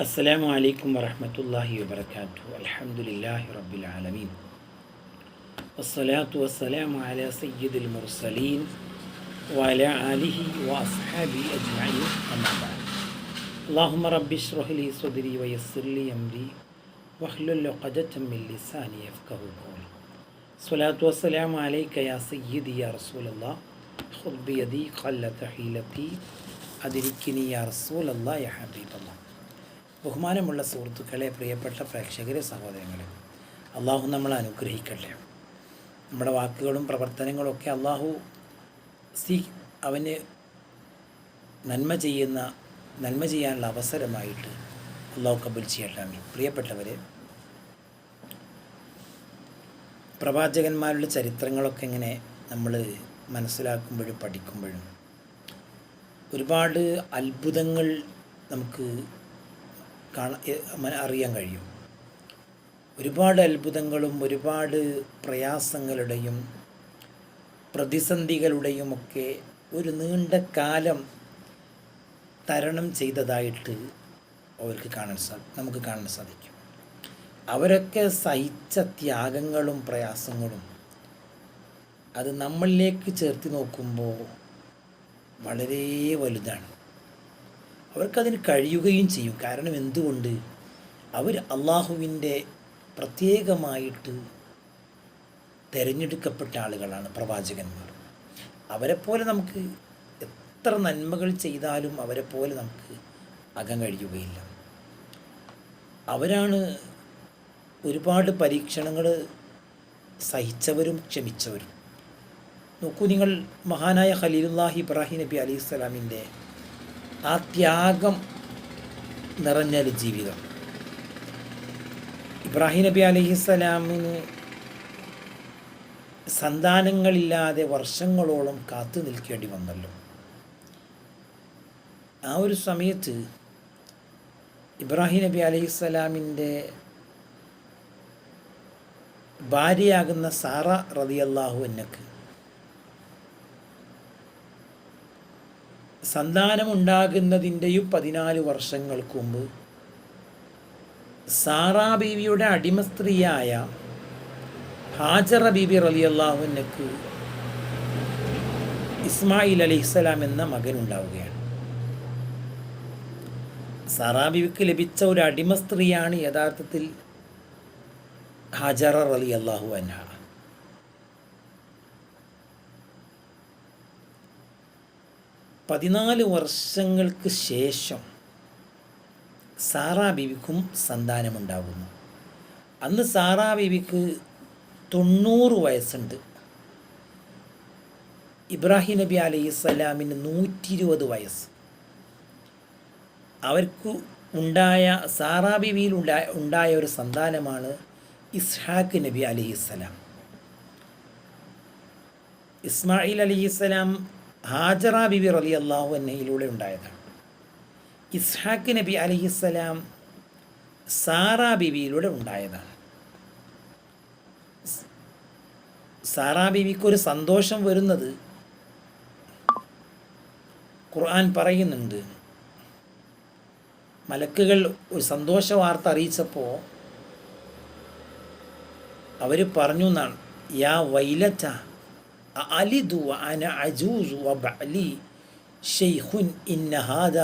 السلام عليكم ورحمة الله وبركاته. الحمد لله رب العالمين. والصلاة والسلام على سيد المرسلين وعلى آله وأصحابه أجمعين. أما بعد. اللهم رب اشرح لي صدري ويسر لي أمري واحلل عقدة من لساني يفقه قولي. الصلاة والسلام عليك يا سيدي يا رسول الله. خذ بيدي قلة حيلتي. أدركني يا رسول الله يا حبيب الله. ബഹുമാനമുള്ള സുഹൃത്തുക്കളെ പ്രിയപ്പെട്ട പ്രേക്ഷകരെ സഹോദരങ്ങളെ അള്ളാഹു നമ്മളെ അനുഗ്രഹിക്കട്ടെ. നമ്മുടെ വാക്കുകളും പ്രവർത്തനങ്ങളും ഒക്കെ അള്ളാഹു സി അവന് നന്മ ചെയ്യുന്ന നന്മ ചെയ്യാനുള്ള അവസരമായിട്ട് അള്ളാഹു കബുൽ ചെയ്യട്ടാമി പ്രിയപ്പെട്ടവരെ പ്രവാചകന്മാരുടെ ചരിത്രങ്ങളൊക്കെ ഇങ്ങനെ നമ്മൾ മനസ്സിലാക്കുമ്പോഴും പഠിക്കുമ്പോഴും ഒരുപാട് അത്ഭുതങ്ങൾ നമുക്ക് അറിയാൻ കഴിയും. ഒരുപാട് അത്ഭുതങ്ങളും ഒരുപാട് പ്രയാസങ്ങളുടെയും പ്രതിസന്ധികളുടെയും ഒക്കെ ഒരു നീണ്ട കാലം തരണം ചെയ്തതായിട്ട് അവർക്ക് കാണാൻ സാ നമുക്ക് കാണാൻ സാധിക്കും. അവരൊക്കെ സഹിച്ച ത്യാഗങ്ങളും പ്രയാസങ്ങളും അത് നമ്മളിലേക്ക് ചേർത്ത് നോക്കുമ്പോൾ വളരെ വലുതാണ്. അവർക്കതിന് കഴിയുകയും ചെയ്യും. കാരണം എന്തുകൊണ്ട്? അവർ അള്ളാഹുവിന്റെ പ്രത്യേകമായിട്ട് തിരഞ്ഞെടുക്കപ്പെട്ട ആളുകളാണ് പ്രവാചകന്മാർ. അവരെപ്പോലെ നമുക്ക് എത്ര നന്മകൾ ചെയ്താലും അവരെപ്പോലെ നമുക്ക് അകം കഴിയുകയില്ല. അവരാണ് ഒരുപാട് പരീക്ഷണങ്ങൾ സഹിച്ചവരും ക്ഷമിച്ചവരും. നോക്കൂ നിങ്ങൾ മഹാനായ ഖലീലുല്ലാഹി ഇബ്രാഹിം നബി അലൈഹി സ്വലാമിന്റെ ആ ത്യാഗം നിറഞ്ഞൊരു ജീവിതം. ഇബ്രാഹിം നബി അലഹിസ്സലാമിന് സന്താനങ്ങളില്ലാതെ വർഷങ്ങളോളം കാത്തു നിൽക്കേണ്ടി വന്നല്ലോ. ആ ഒരു സമയത്ത് ഇബ്രാഹിം നബി അലഹിസ്സലാമിന്റെ ഭാര്യയാകുന്ന സാറ റതിയല്ലാഹു എന്നക്ക് സന്താനമുണ്ടാകുന്നതിന്റെയും പതിനാല് വർഷങ്ങൾക്ക് മുമ്പ് സാറാ ബീവിയുടെ അടിമ സ്ത്രീയായ ഹാജറ ബീബി റലി അള്ളാഹുനക്ക് ഇസ്മായിൽ അലിസ്ലാം എന്ന മകൻ ഉണ്ടാവുകയാണ് സാറാ ബീവിക്ക് ലഭിച്ച ഒരു അടിമ സ്ത്രീയാണ് യഥാർത്ഥത്തിൽ ഹാജറ റലി അള്ളാഹു അൻഹ. പതിനാല് വർഷങ്ങൾക്ക് ശേഷം സാറാ ബീവിക്കും സന്താനമുണ്ടാകുന്നു. അന്ന് സാറാ ബീവിക്ക് തൊണ്ണൂറ് വയസ്സുണ്ട്. ഇബ്രാഹിം നബി അലൈഹി സ്വലാമിന് നൂറ്റി ഇരുപത് വയസ്സ്. അവർക്ക് ഉണ്ടായ സാറാ ബീവിയിൽ ഉണ്ടായ ഉണ്ടായ ഒരു സന്താനമാണ് ഇസ്ഹാഖ് നബി അലൈഹിസ്സലാം ഇസ്മായിൽ അലൈഹിസ്സലാം ഹാജറ ബിബി റലി അള്ളാഹു എന്നയിലൂടെ ഉണ്ടായതാണ്. ഇസ്ഹാഖ് നബി അലഹിസ്സലാം സാറാ ബിബിയിലൂടെ ഉണ്ടായതാണ്. സാറാ ബിബിക്ക് ഒരു സന്തോഷം വരുന്നത് ഖുർആൻ പറയുന്നുണ്ട്. മലക്കുകൾ ഒരു സന്തോഷ വാർത്ത അറിയിച്ചപ്പോൾ അവർ പറഞ്ഞു എന്നാണ് യാ വൈലറ്റ അലിദു അന അജൂസു വബലി ഷെയ്ഖുൻ ഇന്ന ഹാദ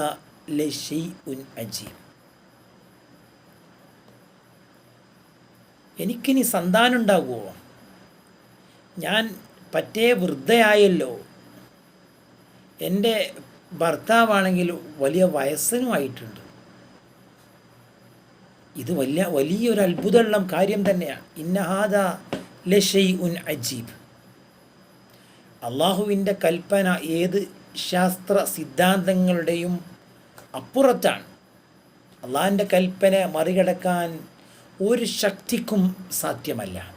ലഷെയ്ഉൻ അജീബ് എനിക്കിനി സന്താനം ഉണ്ടാകുമോ ഞാൻ പറ്റേ വൃദ്ധയായല്ലോ. എന്റെ ഭർത്താവാണെങ്കിൽ വലിയ വയസ്സനുമായിട്ടുണ്ട്. ഇത് വലിയ വലിയൊരു അത്ഭുതമുള്ള കാര്യം തന്നെയാണ്. ഇന്നഹാദ ലഷയ് ഉൻ അജീബ്. അള്ളാഹുവിന്റെ കൽപ്പന ഏത് ശാസ്ത്ര സിദ്ധാന്തങ്ങളുടെയും അപ്പുറത്താണ്. അള്ളാഹിന്റെ കൽപ്പന മറികടക്കാൻ ഒരു ശക്തിക്കും സാധ്യമല്ല.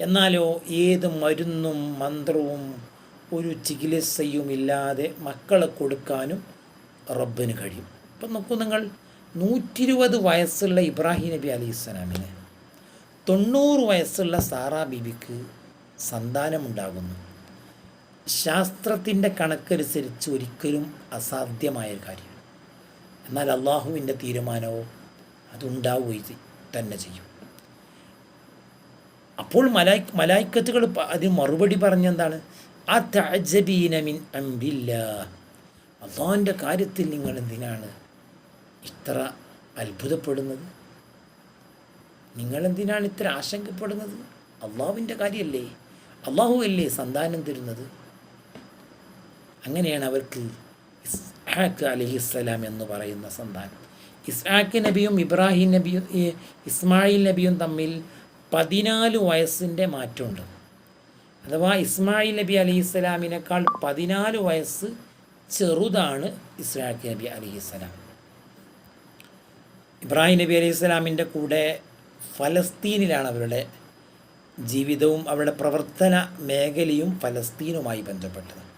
എന്നാലോ ഏത് മരുന്നും മന്ത്രവും ഒരു ചികിത്സയുമില്ലാതെ മക്കളെ കൊടുക്കാനും റബ്ബിന് കഴിയും. ഇപ്പം നോക്കൂ നിങ്ങൾ നൂറ്റിരുപത് വയസ്സുള്ള ഇബ്രാഹിം നബി അലി ഇസ്ലാമിന് തൊണ്ണൂറ് വയസ്സുള്ള സാറാ ബീബിക്ക് സന്താനമുണ്ടാകുന്നു. ശാസ്ത്രത്തിന്റെ കണക്കനുസരിച്ച് ഒരിക്കലും അസാധ്യമായ കാര്യം. എന്നാൽ അള്ളാഹുവിന്റെ തീരുമാനവും അതുണ്ടാവുകയും തന്നെ ചെയ്യും. അപ്പോൾ മലായ് മലായിക്കത്തുകൾ അതിന് മറുപടി പറഞ്ഞെന്താണ്? ആ താജബീനമിൻ അമ്പില്ല അള്ളാഹിന്റെ കാര്യത്തിൽ നിങ്ങൾ എന്തിനാണ് ഇത്ര അത്ഭുതപ്പെടുന്നത്? നിങ്ങളെന്തിനാണ് ഇത്ര ആശങ്കപ്പെടുന്നത്? അള്ളാഹുവിന്റെ കാര്യമല്ലേ? അള്ളാഹു അല്ലേ സന്താനം തരുന്നത്? അങ്ങനെയാണ് അവർക്ക് ഇസ്ഹാഖ് അലഹിസ്സലാം എന്ന് പറയുന്ന സന്താനം. ഇസ്ഹാഖ് നബിയും ഇബ്രാഹിം നബിയും ഇസ്മായിൽ നബിയും തമ്മിൽ പതിനാല് വയസ്സിന്റെ മാറ്റമുണ്ട്. അഥവാ ഇസ്മായിൽ നബി അലി ഇസ്ലാമിനേക്കാൾ പതിനാല് വയസ്സ് ചെറുതാണ് ഇസ്ഹാഖ് നബി അലി ഇസ്ലാം ഇബ്രാഹിം നബി അലി ഇസ്ലാമിന്റെ കൂടെ ഫലസ്തീനിലാണ് അവരുടെ ജീവിതവും അവരുടെ പ്രവർത്തന മേഖലയും ഫലസ്തീനുമായി ബന്ധപ്പെട്ടത്.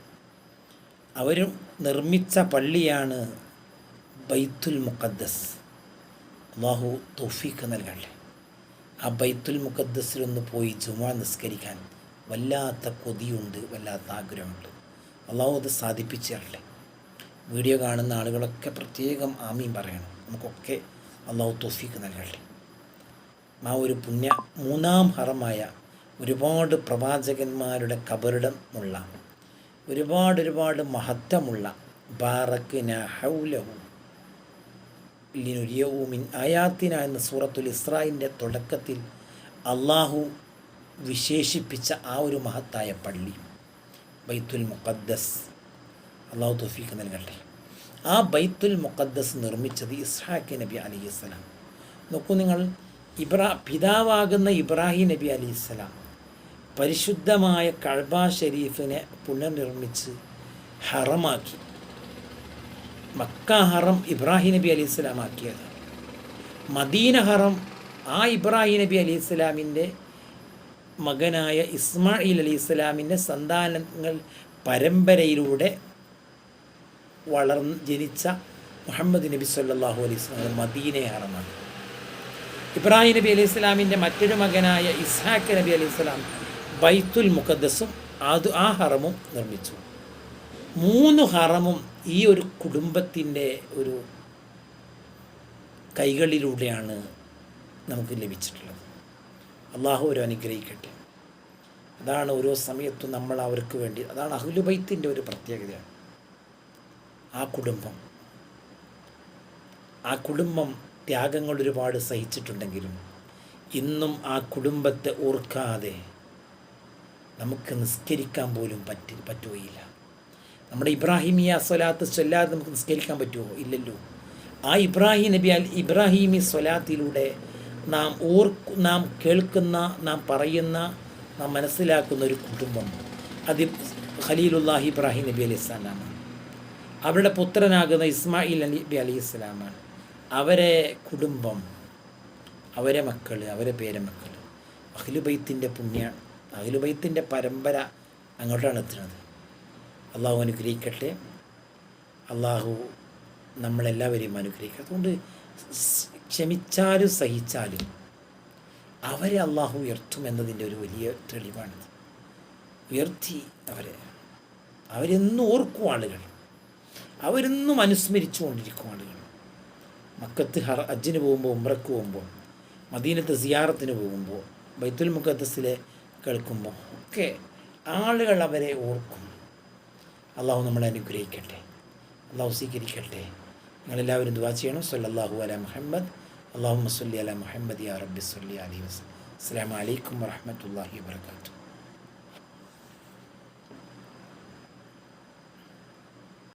അവർ നിർമ്മിച്ച പള്ളിയാണ് ബൈത്തുൽ മുഖദ്ദസ്. അള്ളാഹു തൗഫീഖ് നൽകട്ടെ. ആ ബൈത്തുൽ മുഖദ്ദസിലൊന്ന് പോയി ജുമാ നിസ്കരിക്കാൻ വല്ലാത്ത കൊതിയുണ്ട് വല്ലാത്ത ആഗ്രഹമുണ്ട്. അള്ളാഹു അത് സാധിപ്പിച്ചു തരട്ടെ. വീഡിയോ കാണുന്ന ആളുകളൊക്കെ പ്രത്യേകം ആമീൻ പറയണം. നമുക്കൊക്കെ അള്ളാഹു തൗഫീഖ് നൽകട്ടെ. ആ ഒരു പുണ്യ മൂന്നാം ഹറമായ ഒരുപാട് പ്രവാചകന്മാരുടെ കബറിടമുള്ള ഒരുപാട് ഒരുപാട് മഹത്വമുള്ള ബാറക്കിന ഹൗലഹു ലിനുരിയവുമിൻ ആയാത്തിന എന്ന സൂറത്തുൽ ഇസ്രായിന്റെ തുടക്കത്തിൽ അള്ളാഹു വിശേഷിപ്പിച്ച ആ ഒരു മഹത്തായ പള്ളി ബൈത്തുൽ മുഖദ്ദസ്. അള്ളാഹു തൗഫീഖ് നൽകട്ടെ. ആ ബൈത്തുൽ മുഖദ്ദസ് നിർമ്മിച്ചത് ഇസ്ഹാഖ് നബി അലി ഇസ്ലാം നോക്കൂ നിങ്ങൾ ഇബ്രാ പിതാവാകുന്ന ഇബ്രാഹിം നബി അലൈഹിസ്സലാം പരിശുദ്ധമായ കഴബ ഷെരീഫിനെ പുനർനിർമ്മിച്ച് ഹറമാക്കി. മക്ക ഹറം ഇബ്രാഹിം നബി അലി ഇസ്ലാം ആക്കിയത്. മദീന ഹറം ആ ഇബ്രാഹിം നബി അലി ഇസ്ലാമിന്റെ മകനായ ഇസ്മായിൽ അലി ഇസ്ലാമിന്റെ സന്താനങ്ങൾ പരമ്പരയിലൂടെ വളർന്ന് ജനിച്ച മുഹമ്മദ് നബി സല്ലാഹു അലൈഹി സ്വലാം മദീന ഹറമാണ് ഇബ്രാഹിം നബി അലൈഹി സ്വലാമിന്റെ മറ്റൊരു മകനായ ഇസ്ഹാഖ് നബി അലൈഹി സ്വലാം ബൈത്തുൽ മുഖദ്സും അത് ആ ഹറമും നിർമ്മിച്ചു. മൂന്ന് ഹറമും ഈ ഒരു കുടുംബത്തിന്റെ ഒരു കൈകളിലൂടെയാണ് നമുക്ക് ലഭിച്ചിട്ടുള്ളത്. അള്ളാഹു ഒരു അനുഗ്രഹിക്കട്ടെ. അതാണ് ഓരോ സമയത്തും നമ്മൾ അവർക്ക് വേണ്ടി അതാണ് അഹുലുബൈത്തിന്റെ ഒരു പ്രത്യേകത ആ കുടുംബം ആ കുടുംബം ത്യാഗങ്ങൾ ഒരുപാട് സഹിച്ചിട്ടുണ്ടെങ്കിലും ഇന്നും ആ കുടുംബത്തെ ഓർക്കാതെ നമുക്ക് നിസ്കരിക്കാൻ പോലും പറ്റി പറ്റുകയില്ല. നമ്മുടെ ഇബ്രാഹിമിയ സ്വലാത്ത് ചൊല്ലാതെ നമുക്ക് നിസ്കരിക്കാൻ പറ്റുമോ? ഇല്ലല്ലോ. ആ ഇബ്രാഹിം നബി അൽ ഇബ്രാഹിമി സ്വലാത്തിലൂടെ നാം ഓർ നാം കേൾക്കുന്ന നാം പറയുന്ന നാം മനസ്സിലാക്കുന്ന ഒരു കുടുംബം അത് ഖലീലുല്ലാഹി ഇബ്രാഹിം നബി അലൈഹി സ്വലാമാണ്. അവരുടെ പുത്രനാകുന്ന ഇസ്മായിൽ നബി അലൈഹി സ്വലാമാണ്. അവരെ കുടുംബം അവരെ മക്കൾ അവരെ പേരമക്കൾ അഖിലുബൈത്തിന്റെ പുണ്യാണ് അഖിലുബൈത്തിന്റെ പരമ്പര അങ്ങോട്ടാണ് എത്തുന്നത്. അള്ളാഹു അനുഗ്രഹിക്കട്ടെ. അള്ളാഹു നമ്മളെല്ലാവരെയും അനുഗ്രഹിക്കുക അതുകൊണ്ട് ക്ഷമിച്ചാലും സഹിച്ചാലും അവരെ അള്ളാഹു ഉയർത്തും എന്നതിന്റെ ഒരു വലിയ തെളിവാണിത്. ഉയർത്തി അവരെ. അവരെന്നും ഓർക്കും ആളുകൾ. അവരെന്നും അനുസ്മരിച്ചു കൊണ്ടിരിക്കും ആളുകൾ. മക്കത്ത് ഹർ അജ്ജിന് പോകുമ്പോൾ ഉമ്രക്ക് പോകുമ്പോൾ മദീനത്ത് സിയാറത്തിന് പോകുമ്പോൾ ബൈത്തുൽ മുഖദ്സിലെ കേൾക്കുമ്പോൾ ഒക്കെ ആളുകൾ അവരെ ഓർക്കും. അള്ളാഹു നമ്മളെ അനുഗ്രഹിക്കട്ടെ. അള്ളാഹു സ്വീകരിക്കട്ടെ. നിങ്ങളെല്ലാവരും ദുവാ ചെയ്യണം. സല്ലാഹു അല മുഹമ്മദ്. അള്ളാഹു മസ്ലി അല മുഹമ്മദ് യാ റബ്ബി സല്ലി അലി വസ്ലം അസ്സാം വലൈക്കും വറഹമത്തല്ലാഹി വാത്തു